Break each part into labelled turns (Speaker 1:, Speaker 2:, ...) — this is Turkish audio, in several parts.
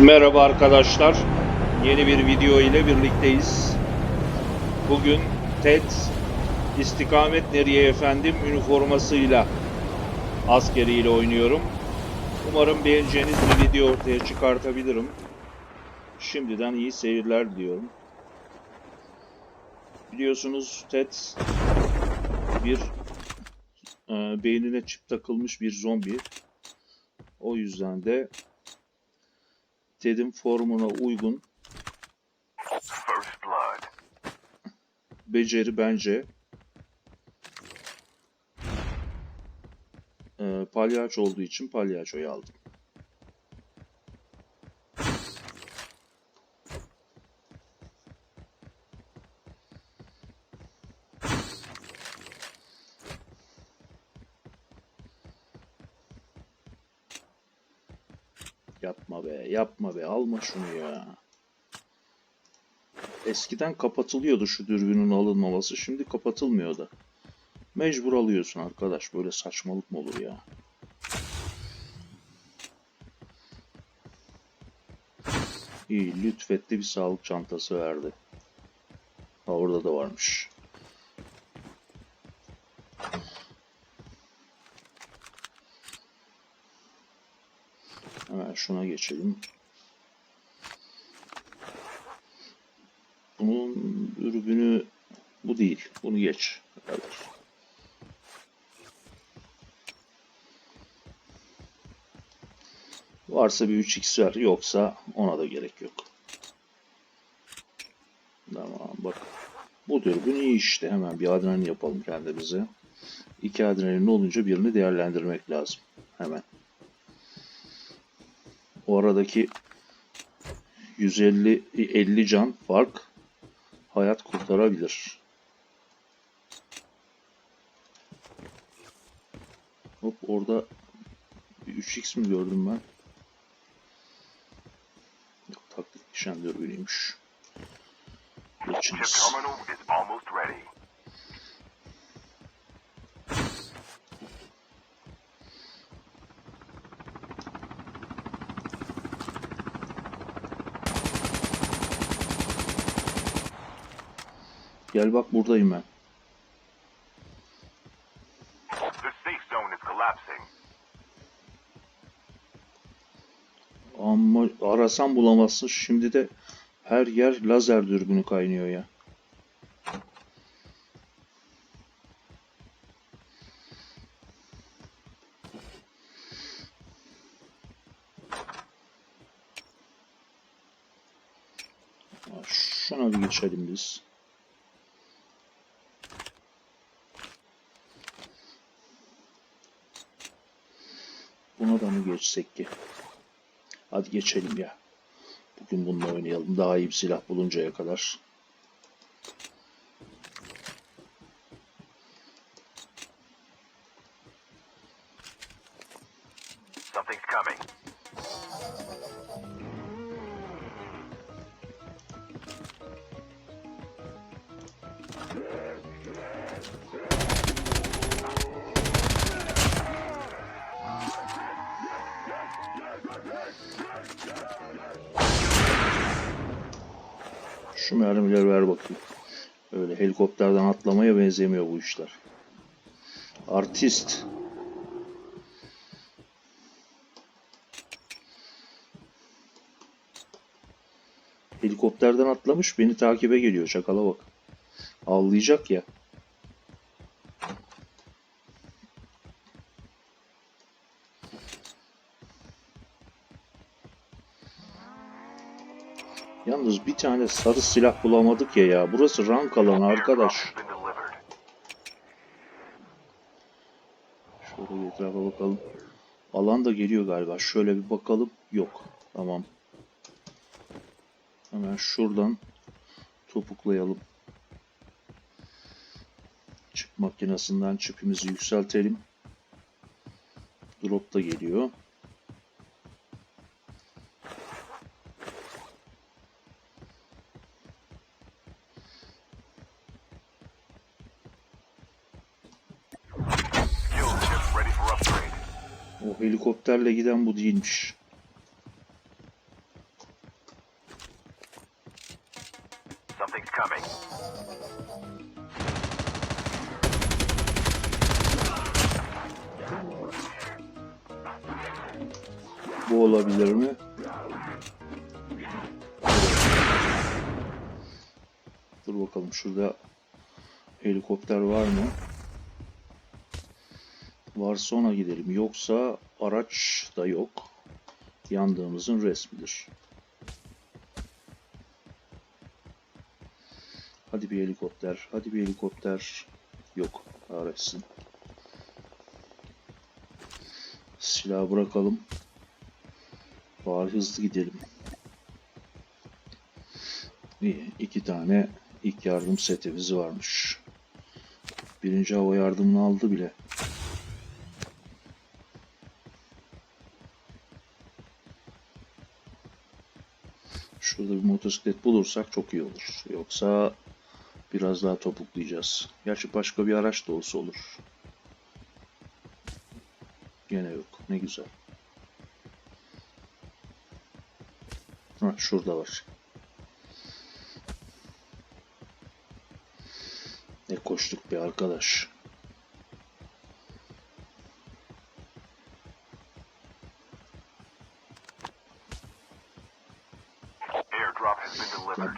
Speaker 1: Merhaba arkadaşlar. Yeni bir video ile birlikteyiz. Bugün TED istikamet nereye efendim üniformasıyla askeriyle oynuyorum. Umarım beğeneceğiniz bir video ortaya çıkartabilirim. Şimdiden iyi seyirler diliyorum. Biliyorsunuz TED bir e, beynine çip takılmış bir zombi. O yüzden de TED'in formuna uygun beceri bence e, palyaço olduğu için palyaçoyu aldım. Yapma be, alma şunu ya. Eskiden kapatılıyordu şu dürbünün alınmaması, şimdi kapatılmıyor da. Mecbur alıyorsun arkadaş, böyle saçmalık mı olur ya? İyi, lütfetti bir sağlık çantası verdi. Ha orada da varmış. Şuna geçelim. Bunun ürünü bu değil. Bunu geç. Kardeş. Varsa bir 3x ver. Yoksa ona da gerek yok. Tamam bak. Bu dürbün iyi işte. Hemen bir adrenalin yapalım kendimize. İki adrenalin olunca birini değerlendirmek lazım. Hemen. O aradaki 150 50 can fark hayat kurtarabilir. Hop orada bir 3x mi gördüm ben? Yok taktik nişan dürbünüymüş. Geçiniz. Gel bak buradayım ben. Ama arasan bulamazsın. Şimdi de her yer lazer dürbünü kaynıyor. Ya Şuna bir geçelim biz. Da geçsek ki? Hadi geçelim ya. Bugün bununla oynayalım. Daha iyi bir silah buluncaya kadar. Şu mermileri ver bakayım. Öyle helikopterden atlamaya benzemiyor bu işler. Artist. Helikopterden atlamış beni takibe geliyor. Çakala bak. Avlayacak ya. Yalnız bir tane sarı silah bulamadık ya ya. Burası rank alanı arkadaş. Şöyle etrafa bakalım. Alan da geliyor galiba. Şöyle bir bakalım. Yok. Tamam. Hemen şuradan topuklayalım. Çip makinesinden çipimizi yükseltelim. Drop da geliyor. O helikopterle giden bu değilmiş. Something's coming. Bu olabilir mi? Dur bakalım şurada helikopter var mı? Varsa ona gidelim. Yoksa araç da yok. Yandığımızın resmidir. Hadi bir helikopter. Hadi bir helikopter. Yok. Kahretsin. Silahı bırakalım. Bari hızlı gidelim. İyi. iki tane ilk yardım setimiz varmış. Birinci hava yardımını aldı bile. Şurada bir motosiklet bulursak çok iyi olur. Yoksa biraz daha topuklayacağız. Gerçi başka bir araç da olsa olur. Gene yok. Ne güzel. Ha, şurada var. Ne koştuk be arkadaş.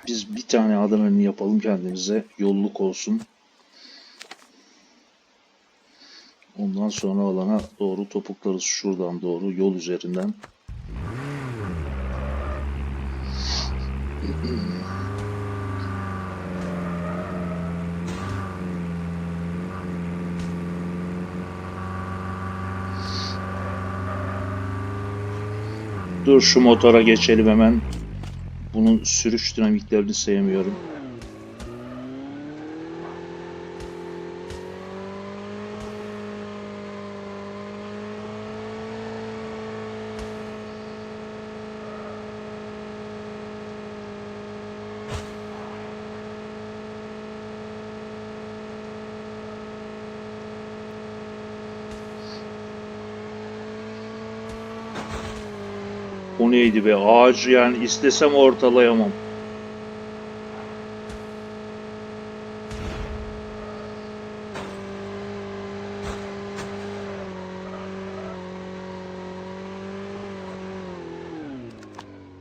Speaker 1: Biz bir tane adrenalin yapalım kendimize. Yolluk olsun. Ondan sonra alana doğru topuklarız. Şuradan doğru yol üzerinden. Dur şu motora geçelim hemen. Bunun sürüş dinamiklerini sevmiyorum. O neydi be? Ağacı yani istesem ortalayamam.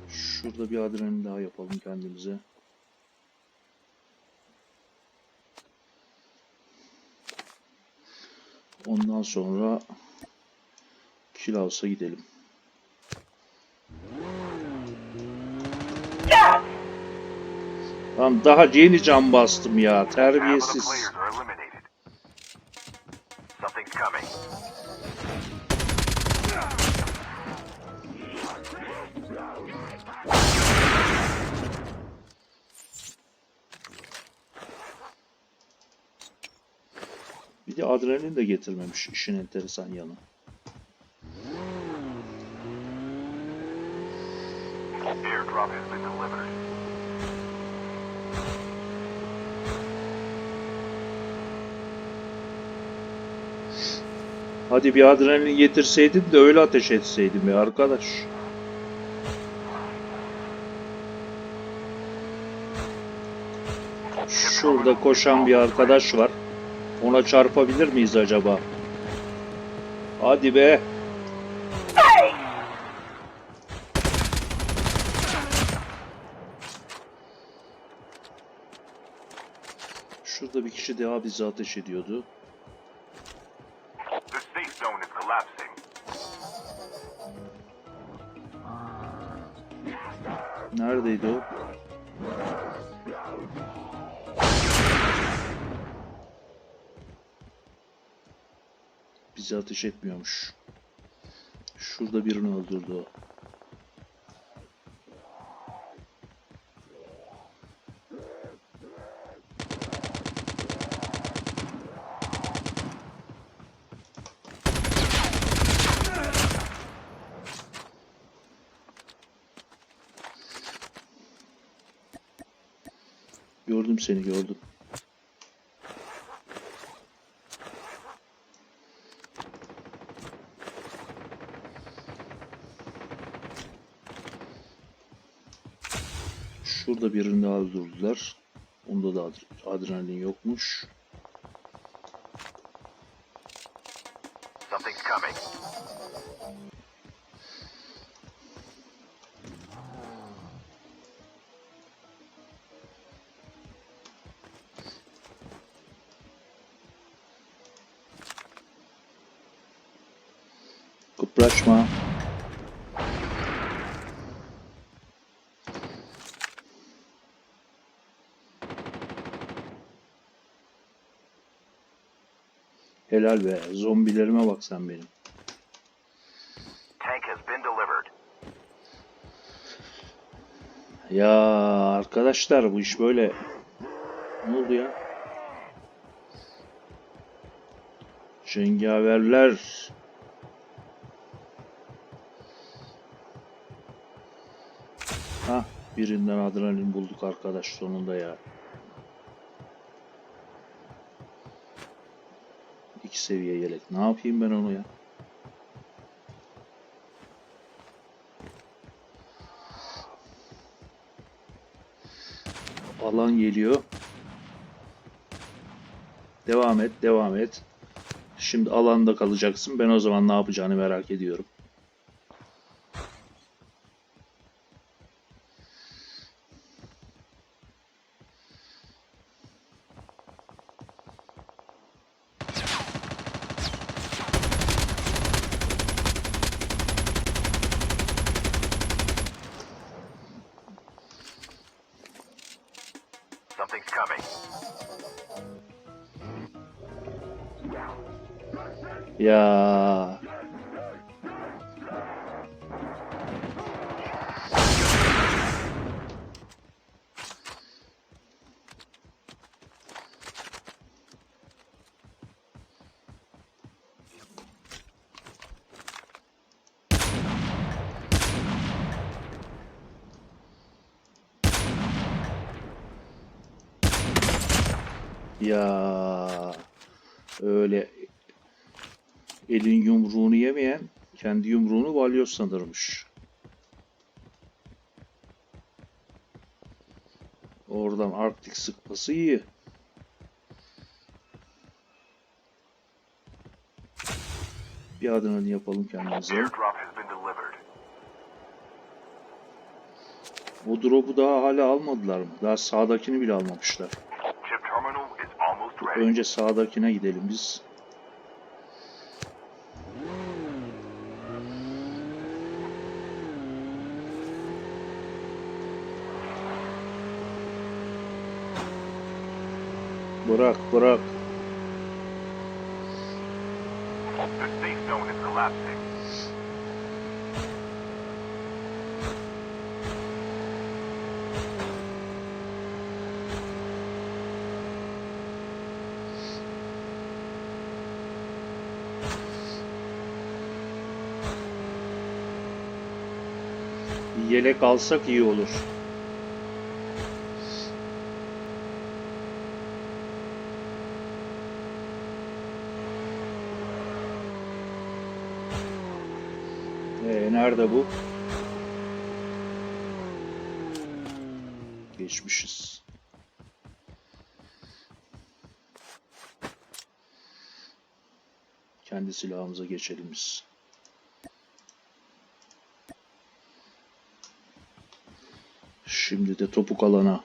Speaker 1: Şurada bir adrenalin daha yapalım kendimize. Ondan sonra Kilavs'a gidelim. Lan daha yeni cam bastım ya. Terbiyesiz. Bir de adrenalin de getirmemiş işin enteresan yanı.
Speaker 2: Airdrop has been delivered.
Speaker 1: Hadi bir adrenalin getirseydin de öyle ateş etseydin be arkadaş. Şurada koşan bir arkadaş var. Ona çarpabilir miyiz acaba? Hadi be. Bir kişi daha bize ateş ediyordu. Neredeydi o? Bizi ateş etmiyormuş. Şurada birini öldürdü o. Gördüm seni gördüm. Şurada birini daha öldürdüler. Onda da ad- adrenalin yokmuş. Kıpraşma. Helal be. Zombilerime bak sen benim. Ya arkadaşlar bu iş böyle. Ne oldu ya? Cengaverler. Birinden adrenalin bulduk arkadaş sonunda ya. İki seviye yelek. Ne yapayım ben onu ya? Alan geliyor. Devam et, devam et. Şimdi alanda kalacaksın. Ben o zaman ne yapacağını merak ediyorum.
Speaker 2: Something's coming.
Speaker 1: Ya ya öyle elin yumruğunu yemeyen kendi yumruğunu balyoz sanırmış. Oradan Arktik sıkması iyi. Bir adını yapalım kendimize. O drop'u daha hala almadılar mı? Daha sağdakini bile almamışlar. Önce sağdakine gidelim biz. Bırak bırak.
Speaker 2: The safe zone is collapsing.
Speaker 1: Yelek alsak iyi olur. Ee, nerede bu? Geçmişiz. Kendi silahımıza geçelim biz. Şimdi de topuk alana.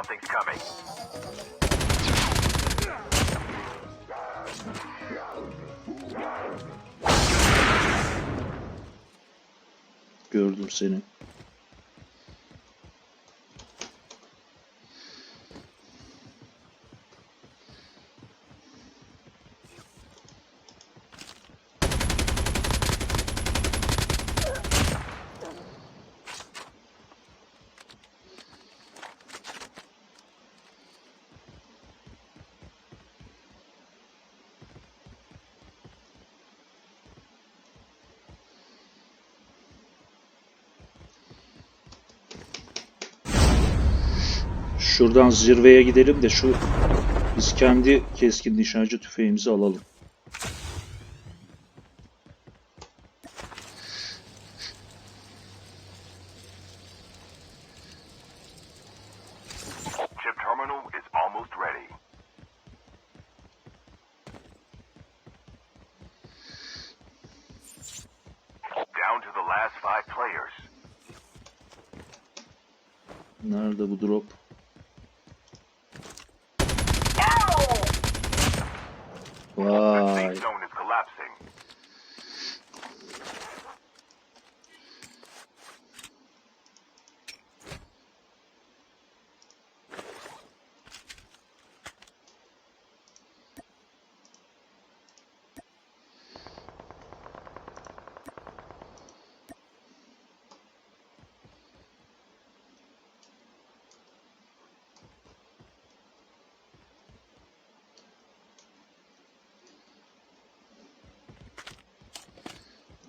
Speaker 2: Something's coming.
Speaker 1: Gördüm seni. Şuradan zirveye gidelim de şu biz kendi keskin nişancı tüfeğimizi alalım. Nerede bu drop?
Speaker 2: The
Speaker 1: Vay.
Speaker 2: safe zone is collapsing.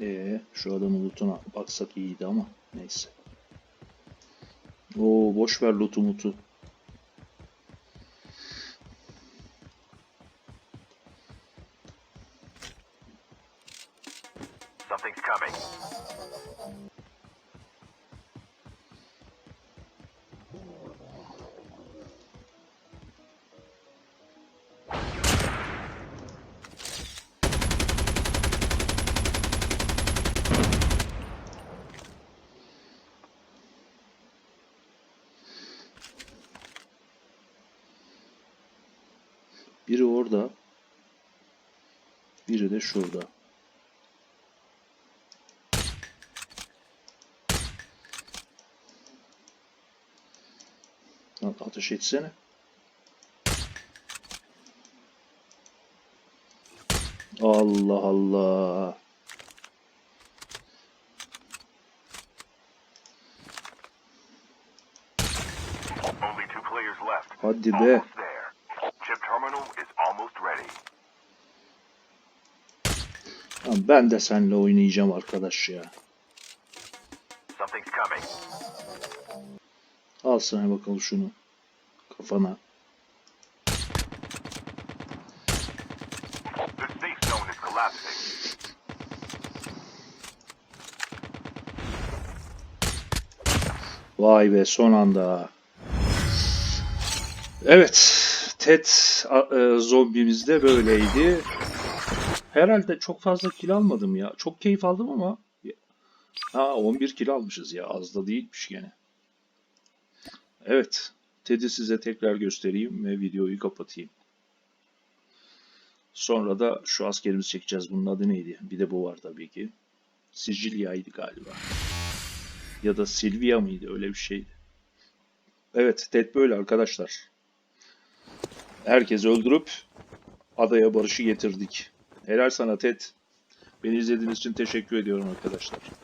Speaker 1: Ee, şu adamın lootuna baksak iyiydi ama neyse. Oo boş ver lootu mutu. Biri orada. Biri de şurada. Lan ateş etsene. Allah Allah. Hadi be. Lan ben de seninle oynayacağım arkadaş ya. Al sana bakalım şunu. Kafana. Vay be son anda. Evet. Ted e, zombimiz de böyleydi. Herhalde çok fazla kill almadım ya. Çok keyif aldım ama ha 11 kill almışız ya. Az da değilmiş gene. Evet. Ted'i size tekrar göstereyim ve videoyu kapatayım. Sonra da şu askerimizi çekeceğiz. Bunun adı neydi? Bir de bu var tabii ki. Sicilya'ydı galiba. Ya da Silvia mıydı? Öyle bir şeydi. Evet, Ted böyle arkadaşlar. Herkesi öldürüp adaya barışı getirdik. Helal sana Ted. Beni izlediğiniz için teşekkür ediyorum arkadaşlar.